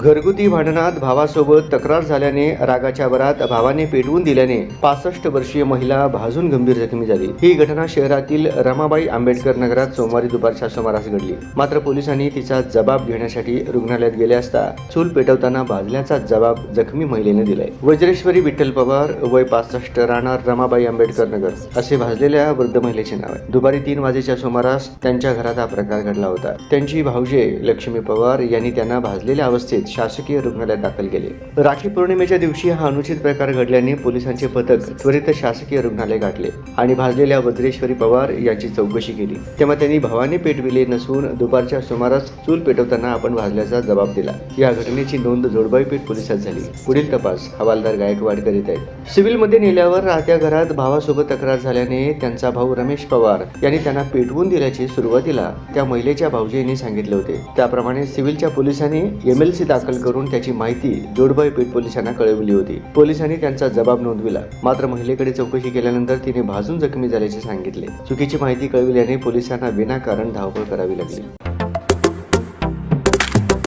घरगुती भांडणात भावासोबत तक्रार झाल्याने रागाच्या भरात भावाने पेटवून दिल्याने पासष्ट वर्षीय महिला भाजून गंभीर जखमी झाली. ही घटना शहरातील रमाबाई आंबेडकर नगरात सोमवारी दुपारच्या सुमारास घडली. मात्र पोलिसांनी तिचा जबाब घेण्यासाठी रुग्णालयात गेले असता चूल पेटवताना भाजल्याचा जबाब जखमी महिलेने दिलाय. वज्रेश्वरी विठ्ठल पवार वय पासष्ट राहणार रमाबाई आंबेडकर नगर असे भाजलेल्या वृद्ध महिलेचे नाव आहे. दुपारी तीन वाजेच्या सुमारास त्यांच्या घरात हा प्रकार घडला होता. त्यांची भाऊजे लक्ष्मी पवार यांनी त्यांना भाजलेल्या अवस्थेत शासकीय रुग्णालयात दाखल केले. राखी पौर्णिमेच्या दिवशी हा अनुचित प्रकार घडल्याने पोलिसांचे पथक त्वरित शासकीय रुग्णालय गाठले आणि भाजलेल्या वज्रेश्वरी पवार यांची चौकशी केली. तेव्हा त्यांनी भावाने पेटविले नसून दुपारच्या सुमारास चूल पेटवताना आपण भाजल्याचा जबाब दिला. या घटनेची नोंद जोडबाईपेठ पोलिसात झाली. पुढील तपास हवालदार गायकवाड करीत आहेत. सिव्हिलमध्ये नेल्यावर राहत्या घरात भावासोबत तक्रार झाल्याने त्यांचा भाऊ रमेश पवार यांनी त्यांना पेटवून दिल्याचे सुरुवातीला त्या महिलेच्या भाऊजींनी सांगितले होते. त्याप्रमाणे सिव्हिलच्या पोलिसांनी एमएलसी दाखल करून त्याची माहिती जोडबाई पेठ पोलिसांना कळविली होती. पोलिसांनी त्यांचा जबाब नोंदविला. मात्र महिलेकडे चौकशी केल्यानंतर तिने भाजून जखमी झाल्याचे सांगितले. चुकीची माहिती कळविल्याने पोलिसांना विनाकारण धावपळ करावी लागली.